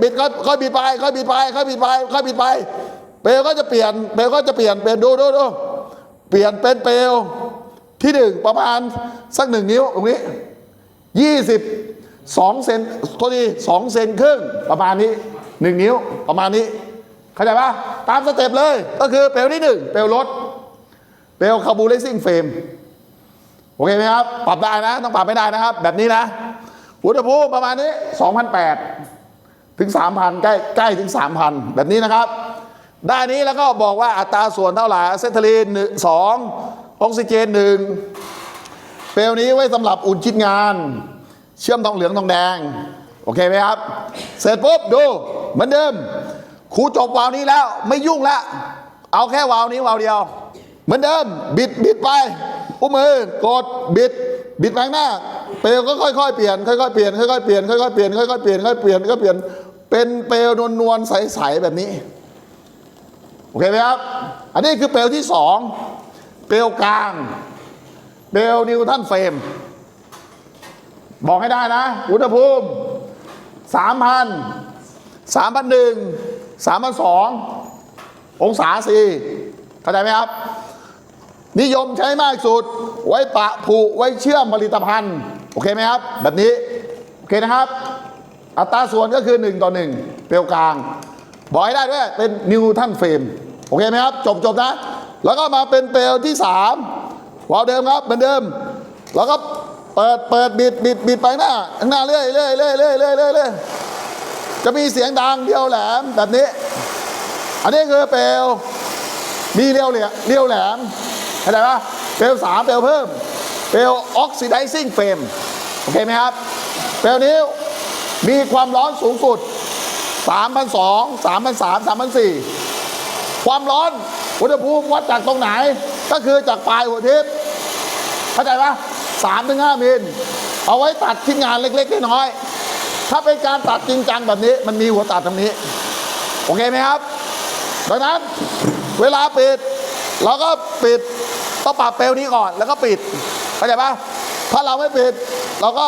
บิดก็ค่อยบิดไปค่อยบิดไปค่อยบิดไปค่อยบิดไปเปลวก็จะเปลี่ยนเปลวก็จะเปลี่ยนเปลี่ยนดูดูดูเปลี่ยนเป็นเปลวที่หนึ่งประมาณสักหนึ่งนิ้วตรงนี้ยี่สิบสองเซนโทษทีสองเซนครึ่งประมาณนี้หนึ่งนิ้วประมาณนี้เข้าใจปะตามสเต็ปเลยก็คือเปลวที่หนึ่งเปลวรถเปลวคาร์บูเรซิ่งเฟรมโอเคไหมครับ ปรับได้นะ ต้องปรับไม่ได้นะครับ แบบนี้นะอุณหภูมิประมาณนี้ 2,008 ถึง 3,000 ใกล้ใกล้ถึง 3,000 แบบนี้นะครับ ด้านนี้แล้วก็บอกว่าอัตราส่วนเท่าไหร่เซทลีนหนึ่งสองออกซิเจนหนึ่งเปลวนี้ไว้สำหรับอุ่นชิ้นงาน เชื่อมทองเหลืองทองแดง โอเคไหมครับ เสร็จปุ๊บดูเหมือนเดิมครูจบวาล์วนี้แล้วไม่ยุ่งแล้ว เอาแค่วาล์วนี้วาล์วเดียว เหมือนเดิม บิดบิดไปอุ้มมือกดบิด บิดไปข้างหน้าเปลวก็ค่อยๆเปลี่ยนค่อยๆเปลี่ยนค่อยๆเปลี่ยนค่อยๆเปลี่ยนค่อยๆเปลี่ยนค่อยๆเปลี่ยนค่อยๆเปลี่ยน เป็นเปลวนวลๆใสๆแบบนี้ โอเคไหมครับ อันนี้คือเปลวที่สอง เปลวกลาง เปลวนิวตันเฟรม บอกให้ได้นะ อุณหภูมิสามพันสามพันหนึ่งสามพันสององศาสีเข้าใจไหมครับ นิยมใช้มากสุด ไว้ปะผูไว้เชื่อมผลิตภัณฑ์ โอเคไหมครับ แบบนี้ โอเคนะครับ อัตราส่วนก็คือ 1 ต่อ 1 เปลวกลาง บอกให้ได้ด้วย เป็นนิวตันเฟรมโอเคไหมครับ จบจบนะ แล้วก็มาเป็นเปลวที่ 3วาล์วเดิมครับ เหมือนเดิม แล้วก็เปิดเปิดบิดบิดบิดไปหน้าหน้าเรื่อยเรื่อยเรื่อยเรื่อยเรื่อยเรื่อยเรื่อยจะมีเสียงดังเดียวแหลมแบบนี้ อันนี้คือเปลวมีเรียวเหลี่ยเรียวแหลมเข้าใจปะเปลวสามเปลวเพิ่ม เปลวออกซิไดซิ่งเฟรมโอเคไหมครับ เปลวนี้ มีความร้อนสูงสุด 3,200 3,300 3,400 ความร้อนอุณหภูมิวัดจากตรงไหน ก็คือจากปลายหัวทิพย์เข้าใจปะ3ถึง5มิล เอาไว้ตัดชิ้นงานเล็กๆน้อยๆถ้าเป็นการตัดจริงจังแบบนี้มันมีหัวตัดตรงนี้ โอเคไหมครับ ดังนั้นเวลาปิดเราก็ปิดต้องปรับเปลวนี้ก่อนแล้วก็ปิดเข้าใจปะถ้าเราไม่ปิดเราก็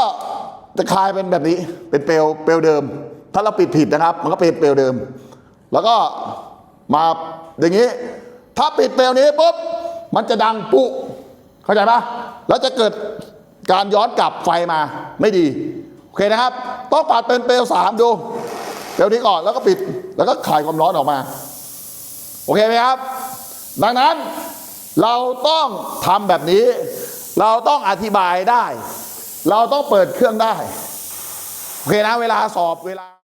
จะคลายเป็นแบบนี้เป็นเปลวเปลวเดิม ถ้าเราปิดผิดนะครับ มันก็เป็นเปลวเดิม แล้วก็มาอย่างนี้ ถ้าปิดเปลวนี้ปุ๊บมันจะดังปุ๊เข้าใจปะแล้วจะเกิดการย้อนกลับไฟมาไม่ดี โอเคนะครับ ต้องปัดเป็นเปลวสามดูเปลวนี้ก่อนแล้วก็ปิดแล้วก็คลายความร้อนออกมา โอเคไหมครับ ดังนั้นเราต้องทำแบบนี้ เราต้องอธิบายได้ เราต้องเปิดเครื่องได้ โอเคนะเวลาสอบเวลา